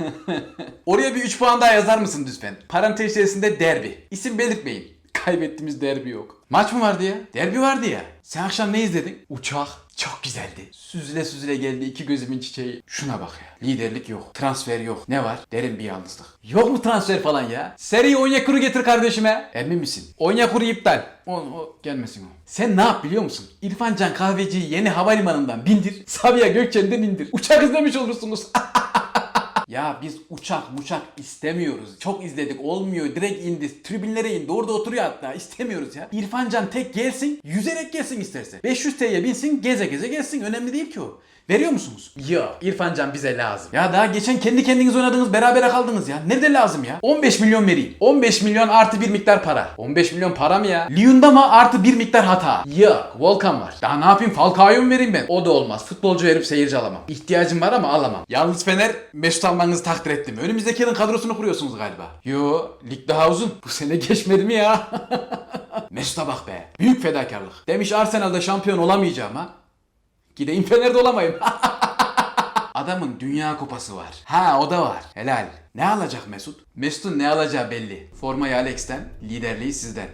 Oraya bir 3 puan daha yazar mısın lütfen? Parantez içerisinde derbi. İsim belirtmeyin. Kaybettiğimiz derbi yok. Maç mı vardı ya? Derbi vardı ya. Sen akşam ne izledin? Uçak. Çok güzeldi. Süzüle süzüle geldi iki gözümün çiçeği. Şuna bak ya. Liderlik yok. Transfer yok. Ne var? Derin bir yalnızlık. Yok mu transfer falan ya? Seri Onyekuru getir kardeşime. Emin misin? Onyekuru iptal. O, o gelmesin o. Sen ne yap biliyor musun? İrfan Can Kahveci'yi yeni havalimanından bindir. Sabiha Gökçen'den indir. Uçak izlemiş olursunuz. Ya biz uçak uçak istemiyoruz. Çok izledik olmuyor. Direkt indi. Tribünlere indi. Orada oturuyor hatta. İstemiyoruz ya. İrfan Can tek gelsin. Yüzerek gelsin isterse. 500 TL'ye binsin. Geze geze gelsin. Önemli değil ki o. Veriyor musunuz? Yok. İrfan Can bize lazım. Ya daha geçen kendi kendiniz oynadınız. Berabere kaldınız ya. Nerede lazım ya? 15 milyon vereyim. 15 milyon artı bir miktar para. 15 milyon para mı ya? Lyon'da mı artı bir miktar hata? Yok. Volkan var. Daha ne yapayım? Falcao'yu mu vereyim ben? O da olmaz. Futbolcu verip seyirci alamam. İhtiyacım var ama alamam. Yalnız Fener Mesut almanızı takdir ettim. Önümüzdeki yılın kadrosunu kuruyorsunuz galiba. Yo. Lig daha uzun. Bu sene geçmedi mi ya? Mesut'a bak be. Büyük fedakarlık. Demiş Arsenal'da şampiyon olamayacağım ha. Gideyim Fener'de olamayayım. Adamın dünya kupası var. Ha o da var. Helal. Ne alacak Mesut? Mesut'un ne alacağı belli. Formayı Alex'ten, liderliği sizden.